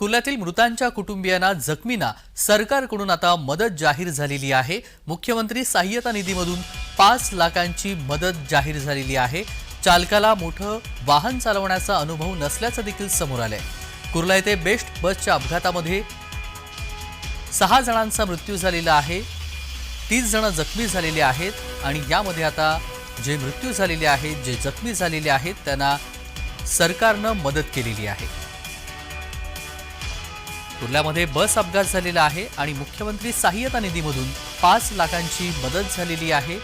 कुर्ल्यातील मृतांच्या कुटुंबियांना जखमींना सरकारकडून आता मदत जाहीर झालेली आहे. मुख्यमंत्री सहाय्यता निधीमधून पाच लाखांची मदत जाहीर झालेली आहे. चालकाला मोठं वाहन चालवण्याचा अनुभव नसल्याचं देखील समोर आलंय. कुर्ला येथे बेस्ट बसच्या अपघातामध्ये सहा जणांचा मृत्यू झालेला आहे. तीस जण जखमी झालेले आहेत आणि यामध्ये आता जे मृत्यू झालेले आहेत जे जखमी झालेले आहेत त्यांना सरकारनं मदत केलेली आहे. कुर्ल्यामध्ये बस अपघात झालेला आहे आणि मुख्यमंत्री सहाय्यता निधीमधून पाच लाखांची मदत झालेली आहे.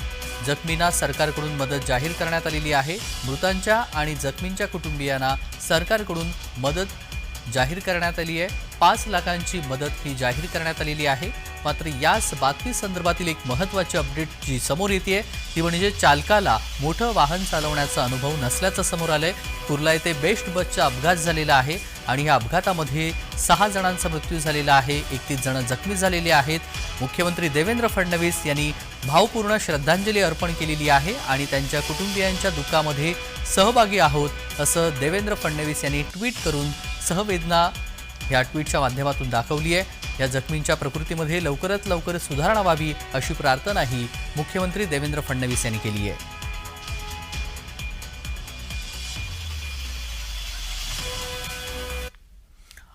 जखमींना सरकारकडून मदत जाहीर करण्यात आलेली आहे. मृतांच्या आणि जखमींच्या कुटुंबियांना सरकारकडून मदत जाहीर करण्यात आली आहे. पाच लाखांची मदत ही जाहीर करण्यात आलेली आहे. मात्र याच बातमी संदर्भातील एक महत्त्वाची अपडेट जी समोर येते ती म्हणजे चालकाला मोठं वाहन चालवण्याचा अनुभव नसल्याचं समोर आलंय. कुर्ला येथे बेस्ट बसचा अपघात झालेला आहे. आणि या अपघातामध्ये सहा जणांचा मृत्यू झालेला आहे एकतीस जण जखमी झालेले आहेत. मुख्यमंत्री देवेंद्र फडणवीस यांनी भावपूर्ण श्रद्धांजली अर्पण केलेली आहे आणि त्यांच्या कुटुंबियांच्या दुःखामध्ये सहभागी आहोत असं देवेंद्र फडणवीस यांनी ट्विट करून सहवेदना ह्या ट्विटच्या माध्यमातून दाखवली आहे. या जखमींच्या प्रकृतीमध्ये लवकरात लवकर सुधारणा व्हावी अशी प्रार्थनाही मुख्यमंत्री देवेंद्र फडणवीस यांनी केली आहे.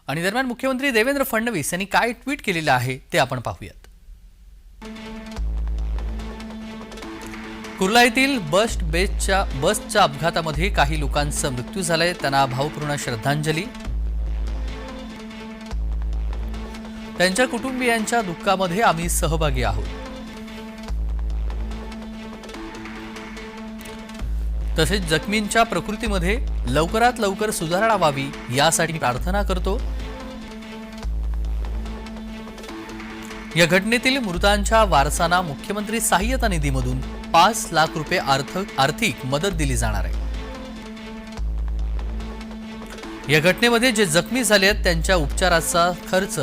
आणि दरम्यान मुख्यमंत्री देवेंद्र फडणवीस यांनी काय ट्विट केलेलं आहे ते आपण पाहूयात. कुर्ला येथील बस बेसच्या बसच्या अपघातामध्ये काही लोकांचा मृत्यू झालाय. त्यांना भावपूर्ण श्रद्धांजली. त्यांच्या कुटुंबियांच्या दुःखामध्ये आम्ही सहभागी आहोत. तसेच जखमींच्या प्रकृतीमध्ये लवकरात लवकर सुधारणा व्हावी यासाठी प्रार्थना करतो. या घटनेतील मृतांच्या वारसांना मुख्यमंत्री सहाय्यता निधीमधून पाच लाख रुपये आर्थिक आर्थिक मदत दिली जाणार आहे. या घटनेमध्ये जे जखमी झाले आहेत त्यांच्या उपचाराचा खर्च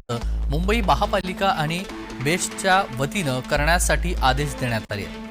मुंबई महापालिका आणि बेस्टच्या वतीनं करण्यासाठी आदेश देण्यात आले आहेत.